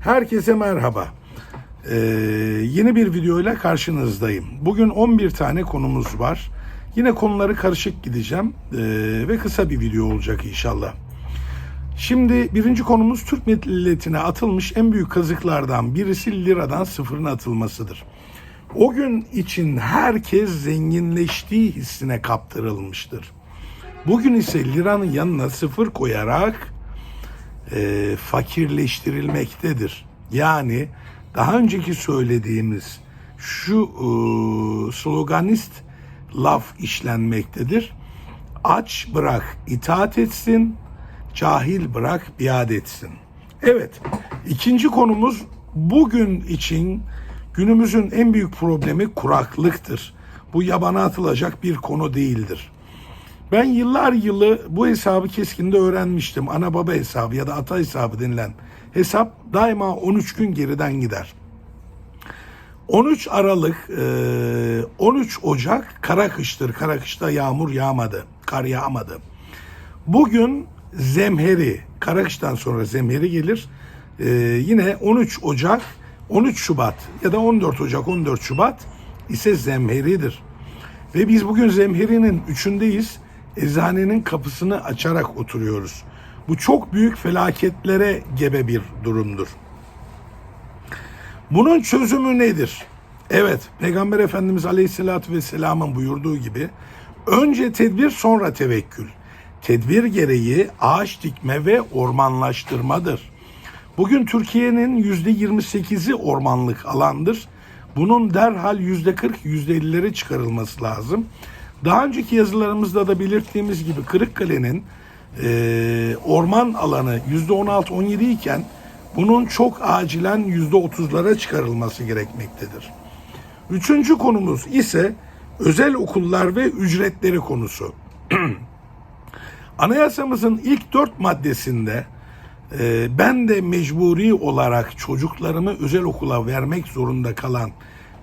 Herkese merhaba. Ee, yeni bir videoyla karşınızdayım. Bugün 11 tane konumuz var. Yine konuları karışık gideceğim ee, ve kısa bir video olacak inşallah. Şimdi birinci konumuz Türk milletine atılmış en büyük kazıklardan birisi liradan sıfırın atılmasıdır. O gün için herkes zenginleştiği hissine kaptırılmıştır. Bugün ise liranın yanına sıfır koyarak e, fakirleştirilmektedir. Yani daha önceki söylediğimiz şu e, sloganist laf işlenmektedir. Aç bırak itaat etsin, cahil bırak biat etsin. Evet, ikinci konumuz bugün için günümüzün en büyük problemi kuraklıktır. Bu yabana atılacak bir konu değildir. Ben yıllar yılı bu hesabı keskinde öğrenmiştim. Ana baba hesabı ya da ata hesabı denilen hesap daima 13 gün geriden gider. 13 Aralık, e, 13 Ocak kara kıştır. Kara kışta yağmur yağmadı, kar yağmadı. Bugün zemheri, kara kıştan sonra zemheri gelir. E, yine 13 Ocak, 13 Şubat ya da 14 Ocak, 14 Şubat ise zemheridir. Ve biz bugün zemherinin üçündeyiz. Eczanenin kapısını açarak oturuyoruz. Bu çok büyük felaketlere gebe bir durumdur. Bunun çözümü nedir? Evet, Peygamber Efendimiz Aleyhisselatü Vesselam'ın buyurduğu gibi önce tedbir sonra tevekkül. Tedbir gereği ağaç dikme ve ormanlaştırmadır. Bugün Türkiye'nin yüzde 28'i ormanlık alandır. Bunun derhal yüzde 40, yüzde 50'lere çıkarılması lazım. Daha önceki yazılarımızda da belirttiğimiz gibi Kırıkkale'nin e, orman alanı yüzde 16-17 iken bunun çok acilen yüzde 30'lara çıkarılması gerekmektedir. Üçüncü konumuz ise özel okullar ve ücretleri konusu. Anayasamızın ilk dört maddesinde e, ben de mecburi olarak çocuklarımı özel okula vermek zorunda kalan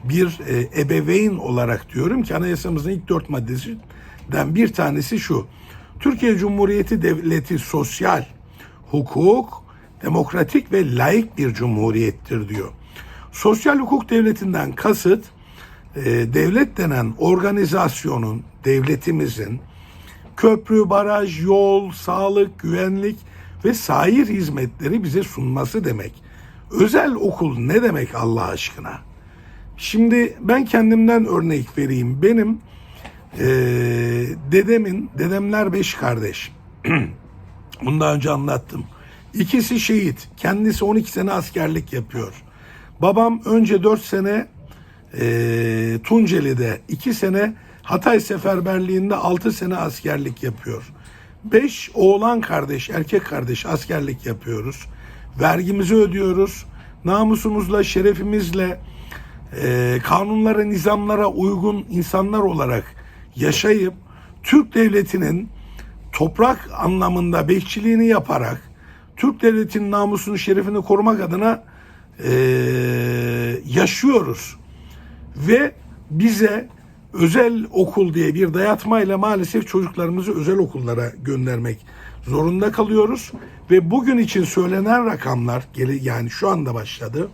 bir e, ebeveyn olarak diyorum ki anayasamızın ilk dört maddesinden bir tanesi şu. Türkiye Cumhuriyeti Devleti sosyal, hukuk, demokratik ve layık bir cumhuriyettir diyor. Sosyal hukuk devletinden kasıt e, devlet denen organizasyonun, devletimizin köprü, baraj, yol, sağlık, güvenlik ve sair hizmetleri bize sunması demek. Özel okul ne demek Allah aşkına? Şimdi ben kendimden örnek vereyim. Benim e, dedemin, dedemler beş kardeş. Bunu daha önce anlattım. İkisi şehit. Kendisi 12 sene askerlik yapıyor. Babam önce 4 sene e, Tunceli'de, 2 sene Hatay Seferberliği'nde 6 sene askerlik yapıyor. 5 oğlan kardeş, erkek kardeş askerlik yapıyoruz. Vergimizi ödüyoruz. Namusumuzla, şerefimizle, e, kanunlara, nizamlara uygun insanlar olarak yaşayıp Türk devletinin toprak anlamında bekçiliğini yaparak Türk devletinin namusunu, şerefini korumak adına e, yaşıyoruz. Ve bize özel okul diye bir dayatmayla maalesef çocuklarımızı özel okullara göndermek zorunda kalıyoruz. Ve bugün için söylenen rakamlar, yani şu anda başladı.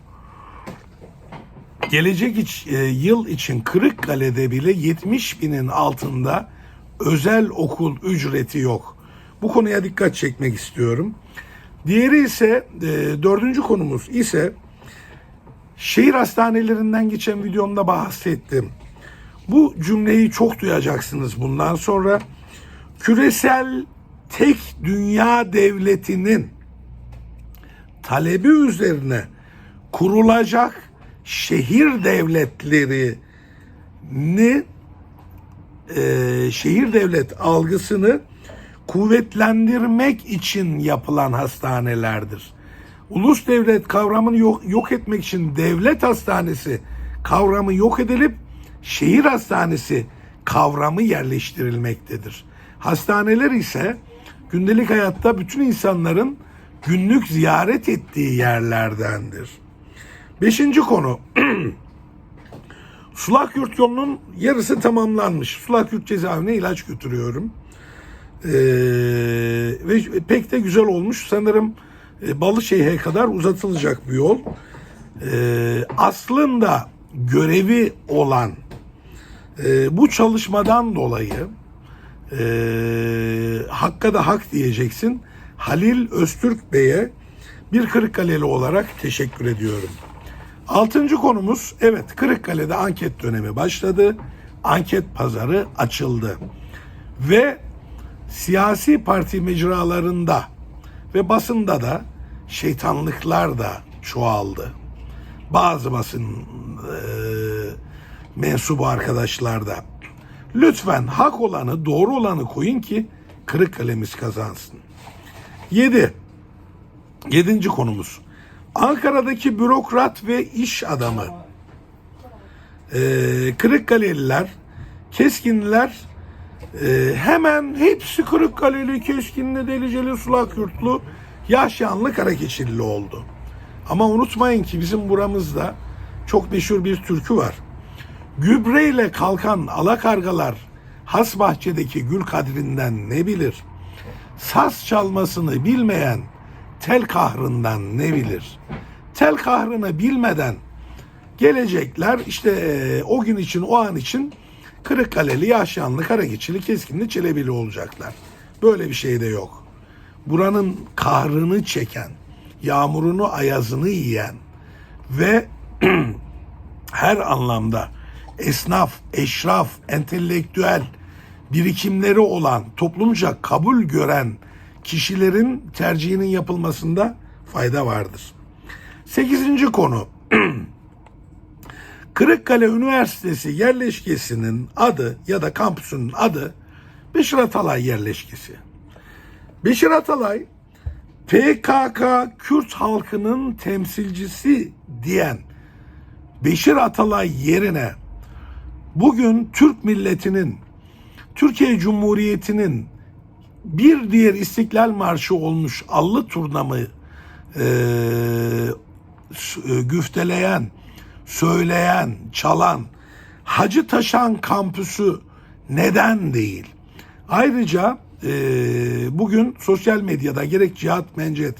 Gelecek iç, e, yıl için Kırıkkale'de bile 70 binin altında özel okul ücreti yok. Bu konuya dikkat çekmek istiyorum. Diğeri ise e, dördüncü konumuz ise şehir hastanelerinden geçen videomda bahsettim. Bu cümleyi çok duyacaksınız bundan sonra. Küresel tek dünya devletinin talebi üzerine kurulacak şehir devletlerini e, şehir devlet algısını kuvvetlendirmek için yapılan hastanelerdir. Ulus devlet kavramını yok, yok etmek için devlet hastanesi kavramı yok edilip şehir hastanesi kavramı yerleştirilmektedir. Hastaneler ise gündelik hayatta bütün insanların günlük ziyaret ettiği yerlerdendir. Beşinci konu. Sulak Yurt yolunun yarısı tamamlanmış. Sulak Yurt cezaevine ilaç götürüyorum. Ee, ve pek de güzel olmuş. Sanırım e, Balışehir'e kadar uzatılacak bir yol. E, aslında görevi olan e, bu çalışmadan dolayı e, Hakk'a da hak diyeceksin. Halil Öztürk Bey'e bir Kırıkkaleli olarak teşekkür ediyorum. Altıncı konumuz evet Kırıkkale'de anket dönemi başladı. Anket pazarı açıldı. Ve siyasi parti mecralarında ve basında da şeytanlıklar da çoğaldı. Bazı basın e, mensubu arkadaşlar da. Lütfen hak olanı, doğru olanı koyun ki Kırıkkale'miz kazansın. 7. Yedinci konumuz. Ankara'daki bürokrat ve iş adamı. Ee, Kırıkkaleliler, Keskinliler e, hemen hepsi Kırıkkaleli, Keskinli, Deliceli, Sulak Yurtlu, Yaşyanlı, Karakeçilli oldu. Ama unutmayın ki bizim buramızda çok meşhur bir türkü var. Gübreyle kalkan alakargalar has bahçedeki gül kadrinden ne bilir? Saz çalmasını bilmeyen tel kahrından ne bilir? Tel kahrını bilmeden gelecekler işte e, o gün için o an için Kırıkkaleli, Yaşyanlı, Karageçili, Keskinli, Çelebili olacaklar. Böyle bir şey de yok. Buranın kahrını çeken, yağmurunu, ayazını yiyen ve her anlamda esnaf, eşraf, entelektüel birikimleri olan, toplumca kabul gören kişilerin tercihinin yapılmasında fayda vardır. Sekizinci konu. Kırıkkale Üniversitesi yerleşkesinin adı ya da kampüsünün adı Beşir Atalay yerleşkesi. Beşir Atalay PKK Kürt halkının temsilcisi diyen Beşir Atalay yerine bugün Türk milletinin, Türkiye Cumhuriyeti'nin bir diğer İstiklal Marşı olmuş allı turnamı e, e, güfteleyen, söyleyen, çalan Hacı Taşan kampüsü neden değil? Ayrıca e, bugün sosyal medyada gerek Cihat Mencet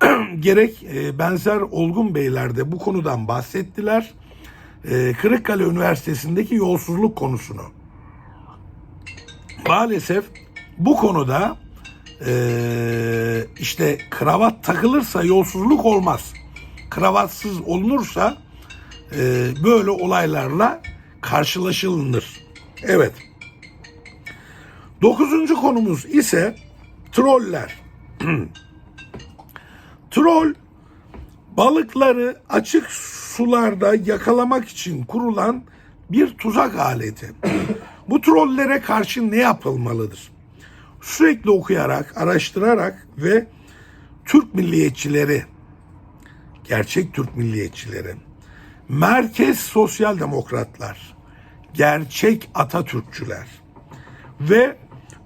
gerek e, benzer Olgun Beyler de bu konudan bahsettiler. E, Kırıkkale Üniversitesi'ndeki yolsuzluk konusunu. Maalesef bu konuda e, işte kravat takılırsa yolsuzluk olmaz. Kravatsız olunursa e, böyle olaylarla karşılaşılır. Evet. Dokuzuncu konumuz ise troller. Troll balıkları açık sularda yakalamak için kurulan bir tuzak aleti. Bu trollere karşı ne yapılmalıdır? Sürekli okuyarak, araştırarak ve Türk milliyetçileri, gerçek Türk milliyetçileri, merkez sosyal demokratlar, gerçek Atatürkçüler ve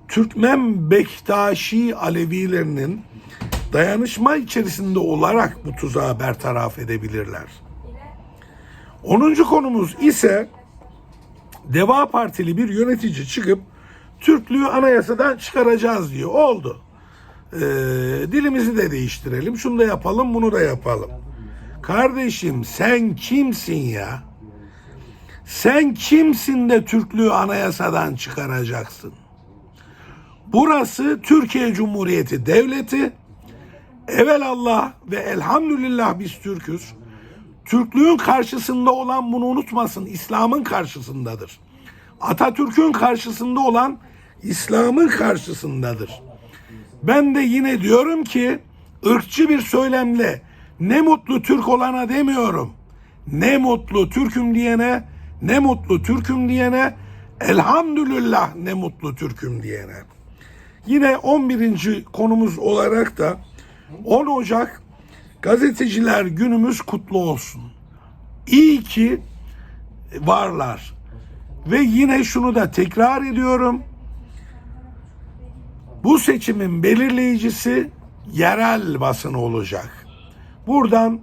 Türkmen Bektaşi Alevilerinin dayanışma içerisinde olarak bu tuzağı bertaraf edebilirler. 10. konumuz ise Deva Partili bir yönetici çıkıp Türklüğü anayasadan çıkaracağız diyor. Oldu. Ee, dilimizi de değiştirelim. Şunu da yapalım, bunu da yapalım. Kardeşim sen kimsin ya? Sen kimsin de Türklüğü anayasadan çıkaracaksın? Burası Türkiye Cumhuriyeti Devleti. Evelallah ve elhamdülillah biz Türk'üz. Türklüğün karşısında olan bunu unutmasın. İslam'ın karşısındadır. Atatürk'ün karşısında olan İslam'ın karşısındadır. Ben de yine diyorum ki ırkçı bir söylemle ne mutlu Türk olana demiyorum. Ne mutlu Türk'üm diyene, ne mutlu Türk'üm diyene, elhamdülillah ne mutlu Türk'üm diyene. Yine 11. konumuz olarak da 10 Ocak Gazeteciler Günümüz kutlu olsun. İyi ki varlar. Ve yine şunu da tekrar ediyorum. Bu seçimin belirleyicisi yerel basın olacak. Buradan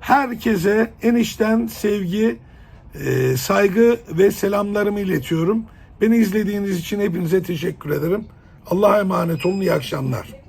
herkese enişten sevgi, e, saygı ve selamlarımı iletiyorum. Beni izlediğiniz için hepinize teşekkür ederim. Allah'a emanet olun. İyi akşamlar.